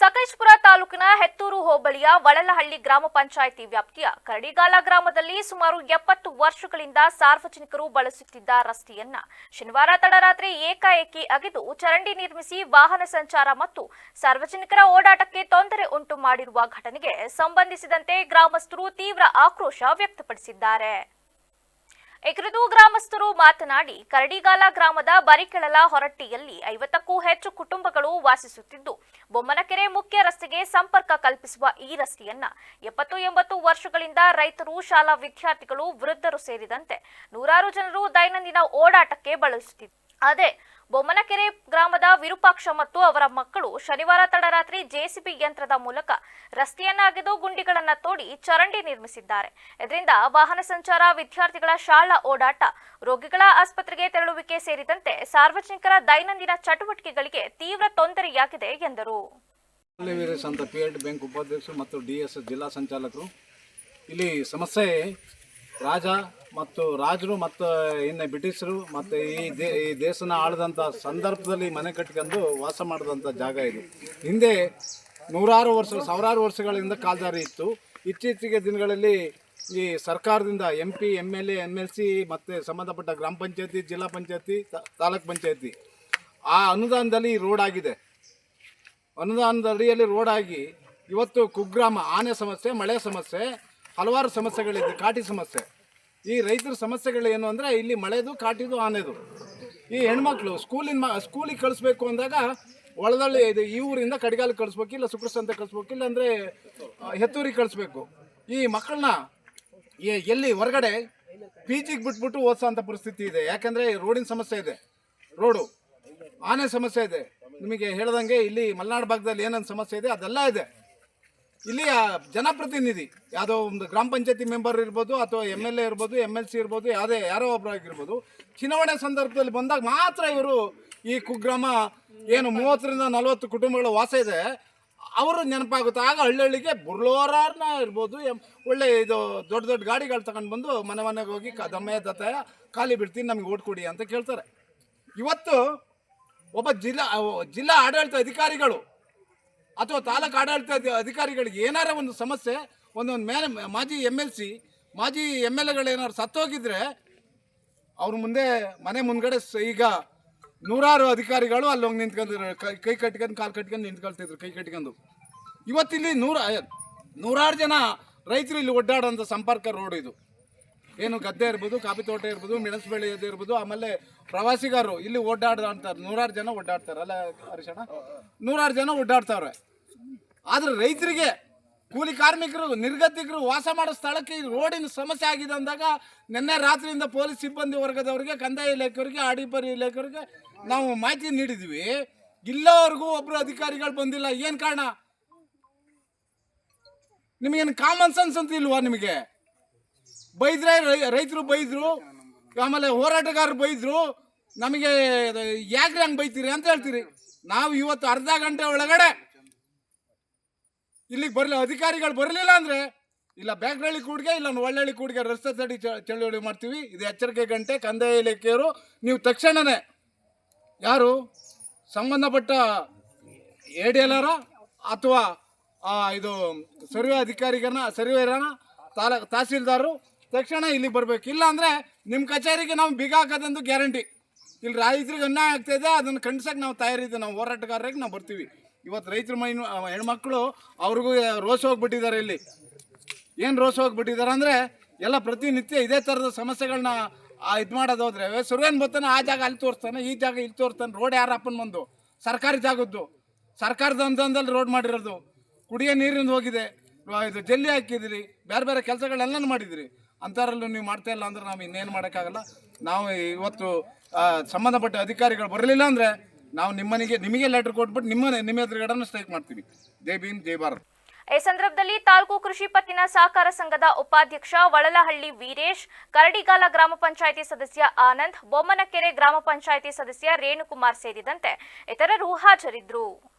ಸಕಲೇಶಪುರ ತಾಲೂಕಿನ ಹೆತ್ತೂರು ಹೋಬಳಿಯ ವಳಲಹಳ್ಳಿ ಗ್ರಾಮ ಪಂಚಾಯಿತಿ ವ್ಯಾಪ್ತಿಯ ಕರಡಿಗಾಲ ಗ್ರಾಮದಲ್ಲಿ ಸುಮಾರು ಎಪ್ಪತ್ತು ವರ್ಷಗಳಿಂದ ಸಾರ್ವಜನಿಕರು ಬಳಸುತ್ತಿದ್ದ ರಸ್ತೆಯನ್ನ ಶನಿವಾರ ತಡರಾತ್ರಿ ಏಕಾಏಕಿ ಅಗೆದು ಚರಂಡಿ ನಿರ್ಮಿಸಿ ವಾಹನ ಸಂಚಾರ ಮತ್ತು ಸಾರ್ವಜನಿಕರ ಓಡಾಟಕ್ಕೆ ತೊಂದರೆ ಉಂಟು ಮಾಡಿರುವ ಘಟನೆಗೆ ಸಂಬಂಧಿಸಿದಂತೆ ಗ್ರಾಮಸ್ಥರು ತೀವ್ರ ಆಕ್ರೋಶ ವ್ಯಕ್ತಪಡಿಸಿದ್ದಾರೆ. ಈ ಗ್ರಾಮಸ್ಥರು ಮಾತನಾಡಿ, ಕರಡಿಗಾಲ ಗ್ರಾಮದ ಬರಿಕೆಳಲ ಹೊರಟ್ಟಿಯಲ್ಲಿ ಐವತ್ತಕ್ಕೂ ಹೆಚ್ಚು ಕುಟುಂಬಗಳು ವಾಸಿಸುತ್ತಿದ್ದು, ಬೊಮ್ಮನಕೆರೆ ಮುಖ್ಯ ರಸ್ತೆಗೆ ಸಂಪರ್ಕ ಕಲ್ಪಿಸುವ ಈ ರಸ್ತೆಯನ್ನ ಎಪ್ಪತ್ತು ಎಂಬತ್ತು ವರ್ಷಗಳಿಂದ ರೈತರು, ಶಾಲಾ ವಿದ್ಯಾರ್ಥಿಗಳು ವೃದ್ಧರು ಸೇರಿದಂತೆ ನೂರಾರು ಜನರು ದೈನಂದಿನ ಓಡಾಟಕ್ಕೆ ಬಳಸುತ್ತಿದ್ದರು ಅದೇ ಬೊಮ್ಮನಕೆರೆ ಗ್ರಾಮದ ವಿರೂಪಾಕ್ಷ ಮತ್ತು ಅವರ ಮಕ್ಕಳು ಶನಿವಾರ ತಡರಾತ್ರಿ ಜೆಸಿಬಿ ಯಂತ್ರದ ಮೂಲಕ ರಸ್ತೆಯನ್ನ ಅಗೆದು ಗುಂಡಿಗಳನ್ನ ತೋಡಿ ಚರಂಡಿ ನಿರ್ಮಿಸಿದ್ದಾರೆ. ಇದರಿಂದ ವಾಹನ ಸಂಚಾರ, ವಿದ್ಯಾರ್ಥಿಗಳ ಶಾಲಾ ಓಡಾಟ, ರೋಗಿಗಳ ಆಸ್ಪತ್ರೆಗೆ ತೆರಳುವಿಕೆ ಸೇರಿದಂತೆ ಸಾರ್ವಜನಿಕರ ದೈನಂದಿನ ಚಟುವಟಿಕೆಗಳಿಗೆ ತೀವ್ರ ತೊಂದರೆಯಾಗಿದೆ ಎಂದರು. ಅಂತ ಬ್ಯಾಂಕ್ ಉಪಾಧ್ಯಕ್ಷರು ಮತ್ತು ಡಿಎಸ್ ಜಿಲ್ಲಾ ಸಂಚಾಲಕರು, ಇಲ್ಲಿ ಸಮಸ್ಯೆ ರಾಜ ಮತ್ತು ರಾಜರು ಮತ್ತು ಇನ್ನು ಬ್ರಿಟಿಷರು ಮತ್ತು ಈ ದೇ ಈ ದೇಶನ ಆಳದಂಥ ಸಂದರ್ಭದಲ್ಲಿ ಮನೆ ಕಟ್ಕೊಂಡು ವಾಸ ಮಾಡಿದಂಥ ಜಾಗ ಇದು. ಹಿಂದೆ ನೂರಾರು ವರ್ಷ, ಸಾವಿರಾರು ವರ್ಷಗಳಿಂದ ಕಾಲ್ದಾರಿ ಇತ್ತು. ಇತ್ತೀಚೆಗೆ ದಿನಗಳಲ್ಲಿ ಈ ಸರ್ಕಾರದಿಂದ M P M L A M L C ಮತ್ತು ಸಂಬಂಧಪಟ್ಟ ಗ್ರಾಮ ಪಂಚಾಯತಿ, ಜಿಲ್ಲಾ ಪಂಚಾಯತಿ ತಾಲೂಕ್ ಪಂಚಾಯತಿ ಆ ಅನುದಾನದಲ್ಲಿ ರೋಡ್ ಆಗಿದೆ. ಅನುದಾನದ ಅಡಿಯಲ್ಲಿ ರೋಡ್ ಆಗಿ ಇವತ್ತು ಕುಗ್ರಾಮ, ಆನೆ ಸಮಸ್ಯೆ, ಮಳೆ ಸಮಸ್ಯೆ ಹಲವಾರು ಸಮಸ್ಯೆಗಳಿದೆ, ಕಾಟಿ ಸಮಸ್ಯೆ. ಈ ರೈತರ ಸಮಸ್ಯೆಗಳೇನು ಅಂದರೆ ಇಲ್ಲಿ ಮಳೆದು, ಕಾಟಿದು, ಆನೆದು. ಈ ಹೆಣ್ಮಕ್ಳು ಸ್ಕೂಲಿನ ಮ, ಸ್ಕೂಲಿಗೆ ಕಳಿಸ್ಬೇಕು ಅಂದಾಗ ಒಳದಳ್ಳಿ ಇದು ಈ ಊರಿಂದ ಕಡಿಗಾಲಿಗೆ ಕಳಿಸ್ಬೇಕು, ಇಲ್ಲ ಸುಕ್ರಸಂತೆ ಕಳಿಸ್ಬೇಕು, ಇಲ್ಲ ಅಂದರೆ ಹೆತ್ತೂರಿಗೆ ಕಳಿಸ್ಬೇಕು. ಈ ಮಕ್ಕಳನ್ನ ಎಲ್ಲಿ ಹೊರಗಡೆ ಪಿ ಜಿಗೆ ಬಿಟ್ಬಿಟ್ಟು ಓದಿಸೋಂಥ ಪರಿಸ್ಥಿತಿ ಇದೆ. ಯಾಕೆಂದರೆ ರೋಡಿನ ಸಮಸ್ಯೆ ಇದೆ. ರೋಡು, ಆನೆ ಸಮಸ್ಯೆ ಇದೆ. ನಿಮಗೆ ಹೇಳ್ದಂಗೆ ಇಲ್ಲಿ ಮಲೆನಾಡು ಭಾಗದಲ್ಲಿ ಏನೇನು ಸಮಸ್ಯೆ ಇದೆ, ಅದೆಲ್ಲ ಇದೆ. ಇಲ್ಲಿಯ ಜನಪ್ರತಿನಿಧಿ, ಯಾವುದೋ ಒಂದು ಗ್ರಾಮ ಪಂಚಾಯತಿ ಮೆಂಬರ್ ಇರ್ಬೋದು ಅಥವಾ ಎಂ ಎಲ್ ಎ ಇರ್ಬೋದು, ಎಂ ಎಲ್ ಸಿ ಇರ್ಬೋದು, ಯಾವುದೇ, ಯಾರೋ ಒಬ್ಬರು ಆಗಿರ್ಬೋದು, ಚುನಾವಣೆ ಸಂದರ್ಭದಲ್ಲಿ ಬಂದಾಗ ಮಾತ್ರ ಇವರು ಈ ಕುಗ್ರಾಮ ಏನು ಮೂವತ್ತರಿಂದ ನಲವತ್ತು ಕುಟುಂಬಗಳ ವಾಸ ಇದೆ, ಅವರು ನೆನಪಾಗುತ್ತೆ. ಆಗ ಹಳ್ಳಿಗೆ ಬುರ್ಲೋರಾರ್ನ ಇರ್ಬೋದು ಒಳ್ಳೆ ಇದು ದೊಡ್ಡ ದೊಡ್ಡ ಗಾಡಿಗಳು ತಗೊಂಡು ಬಂದು ಮನೆ ಮನೆಗೆ ಹೋಗಿ ಕ ದತ್ತ ದತ್ತಾಯ ಖಾಲಿ ಬಿಡ್ತೀನಿ, ನಮ್ಗೆ ಓಟ್ ಕೊಡಿ ಅಂತ ಕೇಳ್ತಾರೆ. ಇವತ್ತು ಒಬ್ಬ ಜಿಲ್ಲಾ ಜಿಲ್ಲಾ ಆಡಳಿತ ಅಧಿಕಾರಿಗಳು ಅಥವಾ ತಾಲೂಕು ಆಡಳಿತ ಅಧಿಕಾರಿಗಳಿಗೆ ಏನಾರ ಒಂದು ಸಮಸ್ಯೆ, ಒಂದೊಂದು ಮೇಲೆ ಮಾಜಿ ಎಂ ಎಲ್ ಸಿ ಮಾಜಿ ಎಂ ಎಲ್ ಎಗಳೇನಾದ್ರು ಸತ್ತೋಗಿದ್ರೆ ಅವ್ರ ಮುಂದೆ ಮನೆ ಮುಂದ್ಗಡೆ ಈಗ ನೂರಾರು ಅಧಿಕಾರಿಗಳು ಅಲ್ಲಿ ಹೋಗಿ ನಿಂತ್ಕೊಂಡಿದ್ರು ಕೈ ಕೈ ಕಟ್ಕೊಂಡು ಕಾಲು ಕಟ್ಕೊಂಡು ನಿಂತ್ಕೊಳ್ತಿದ್ರು, ಕೈ ಕಟ್ಕೊಂಡು. ಇವತ್ತಿಲ್ಲಿ ನೂರ ನೂರಾರು ಜನ ರೈತರು ಇಲ್ಲಿ ಒಡ್ಡಾಡೋಂಥ ಸಂಪರ್ಕ ರೋಡ್ ಇದು. ಏನು ಗದ್ದೆ ಇರ್ಬೋದು, ಕಾಫಿ ತೋಟ ಇರ್ಬೋದು ಮೆಣಸು ಇರ್ಬೋದು, ಆಮೇಲೆ ಪ್ರವಾಸಿಗರು ಇಲ್ಲಿ ಓಡಾಡ್ದಂತಾರೆ ನೂರಾರು ಜನ ಓಡಾಡ್ತಾರೆ ಅಲ್ಲ ಹರೀಶಣ್ಣ? ನೂರಾರು ಜನ ಓಡಾಡ್ತಾವ್ರೆ ಆದ್ರೆ ರೈತರಿಗೆ ಕೂಲಿ ಕಾರ್ಮಿಕರು, ನಿರ್ಗತಿಕರು ವಾಸ ಮಾಡೋ ಸ್ಥಳಕ್ಕೆ ಈ ರೋಡಿನ ಸಮಸ್ಯೆ ಆಗಿದೆ ಅಂದಾಗ ನಿನ್ನೆ ರಾತ್ರಿಯಿಂದ ಪೊಲೀಸ್ ಸಿಬ್ಬಂದಿ ವರ್ಗದವರಿಗೆ, ಕಂದಾಯ ಇಲಾಖೆಯವರಿಗೆ, ಆಡಿಬರಿ ಇಲಾಖೆಯವರಿಗೆ ನಾವು ಮಾಹಿತಿ ನೀಡಿದ್ವಿ. ಇಲ್ಲವರೆಗೂ ಒಬ್ಬರು ಅಧಿಕಾರಿಗಳು ಬಂದಿಲ್ಲ. ಏನು ಕಾರಣ? ನಿಮಗೇನು ಕಾಮನ್ ಸೆನ್ಸ್ ಅಂತ ಇಲ್ವಾ ನಿಮಗೆ? ಬೈದ್ರೆ ರೈತರು ಬೈದರು, ಆಮೇಲೆ ಹೋರಾಟಗಾರರು ಬೈದ್ರು, ನಮಗೆ ಯಾಕ್ರಿ ಹಂಗೆ ಬೈತೀರಿ ಅಂತ ಹೇಳ್ತೀರಿ. ನಾವು ಇವತ್ತು ಅರ್ಧ ಗಂಟೆ ಒಳಗಡೆ ಇಲ್ಲಿಗೆ ಬರಲಿ ಅಧಿಕಾರಿಗಳು ಬರಲಿಲ್ಲ ಅಂದರೆ ಇಲ್ಲ ಬ್ಯಾಗ್ರಳ್ಳಿ ಕೂಡಿಗೆ ಇಲ್ಲ ಒಳ್ಳಳ್ಳಿ ಕೂಡಿಗೆ ರಸ್ತೆ ತಡಿ ಚಳುವಳಿ ಮಾಡ್ತೀವಿ. ಇದು ಎಚ್ಚರಿಕೆ ಗಂಟೆ ಕಂದಾಯ ಇಲಾಖೆಯವರು ನೀವು ತಕ್ಷಣವೇ ಯಾರು? ಸಂಬಂಧಪಟ್ಟ ಎ ಡಿ ಎಲ್ ಅಥವಾ ಆ, ಇದು ಸರ್ವೆ ಅಧಿಕಾರಿಗನ ಸರ್ವೇರನ ತಾಲ ತಹಸೀಲ್ದಾರರು ತಕ್ಷಣ ಇಲ್ಲಿಗೆ ಬರಬೇಕು. ಇಲ್ಲ ಅಂದರೆ ನಿಮ್ಮ ಕಚೇರಿಗೆ ನಾವು ಬೀಗ ಹಾಕೋದಂದು ಗ್ಯಾರಂಟಿ. ಇಲ್ಲಿ ರೈತರಿಗೆ ಅನ್ಯಾಯ ಆಗ್ತಾಯಿದೆ ಅದನ್ನು ಖಂಡಿಸೋಕೆ ನಾವು ತಯಾರಿದ್ದೀವಿ. ನಾವು ಹೋರಾಟಗಾರರಿಗೆ ನಾವು ಬರ್ತೀವಿ. ಇವತ್ತು ರೈತರ ಮೈ ಹೆಣ್ಮಕ್ಳು ಅವ್ರಿಗೂ ರೋಸ್ ಹೋಗ್ಬಿಟ್ಟಿದ್ದಾರೆ ಇಲ್ಲಿ. ಏನು ರೋಸ್ ಹೋಗ್ಬಿಟ್ಟಿದ್ದಾರೆ ಅಂದರೆ, ಎಲ್ಲ ಪ್ರತಿನಿತ್ಯ ಇದೇ ಥರದ ಸಮಸ್ಯೆಗಳನ್ನ ಇದು ಮಾಡೋದು ಹೋದ್ರೆ ಸುರೇನ್ ಬರ್ತಾನೆ ಆ ಜಾಗ ಅಲ್ಲಿ ತೋರಿಸ್ತಾನೆ, ಈ ಜಾಗ ಇಲ್ಲಿ ತೋರಿಸ್ತಾನೆ, ರೋಡ್ ಯಾರು ಅಪ್ಪನ ಬಂದು? ಸರ್ಕಾರಿ ಜಾಗದ್ದು. ಸರ್ಕಾರದ ಅನುದಾನದಲ್ಲಿ ರೋಡ್ ಮಾಡಿರೋದು. ಕುಡಿಯೋ ನೀರಿಂದ ಹೋಗಿದೆ. ಇದು ಜಲ್ಲಿ ಹಾಕಿದಿರಿ. ಬೇರೆ ಬೇರೆ ಕೆಲಸಗಳೆಲ್ಲ ಮಾಡಿದಿರಿ. ಅಂಥವ್ರಲ್ಲೂ ನೀವು ಮಾಡ್ತಾ ಇಲ್ಲ ಅಂದ್ರೆ ನಾವು ಇನ್ನೇನು ಮಾಡೋಕ್ಕಾಗಲ್ಲ. ನಾವು ಇವತ್ತು ಸಂಬಂಧಪಟ್ಟ ಅಧಿಕಾರಿಗಳು ಬರಲಿಲ್ಲ ಅಂದರೆ ನಾವು ನಿಮ್ಮನಿಗೆ, ನಿಮಗೆ ಲೆಟರ್ ಕೊಟ್ಬಿಟ್ಟು ನಿಮ್ಮ ನಿಮ್ಮ ಎದುರುಗಡೆ ಸ್ಟ್ರೈಕ್ ಮಾಡ್ತೀವಿ. ಜೈ ಭೀಮ್, ಜೈ ಭಾರತ್. ಈ ಸಂದರ್ಭದಲ್ಲಿ ತಾಲೂಕು ಕೃಷಿ ಪತ್ತಿನ ಸಹಕಾರ ಸಂಘದ ಉಪಾಧ್ಯಕ್ಷ ವಳಲಹಳ್ಳಿ ವೀರೇಶ್, ಕರಡಿಗಾಲ ಗ್ರಾಮ ಪಂಚಾಯಿತಿ ಸದಸ್ಯ ಆನಂದ್, ಬೊಮ್ಮನಕೆರೆ ಗ್ರಾಮ ಪಂಚಾಯಿತಿ ಸದಸ್ಯ ರೇಣುಕುಮಾರ್ ಸೇರಿದಂತೆ ಇತರರು ಹಾಜರಿದ್ದರು.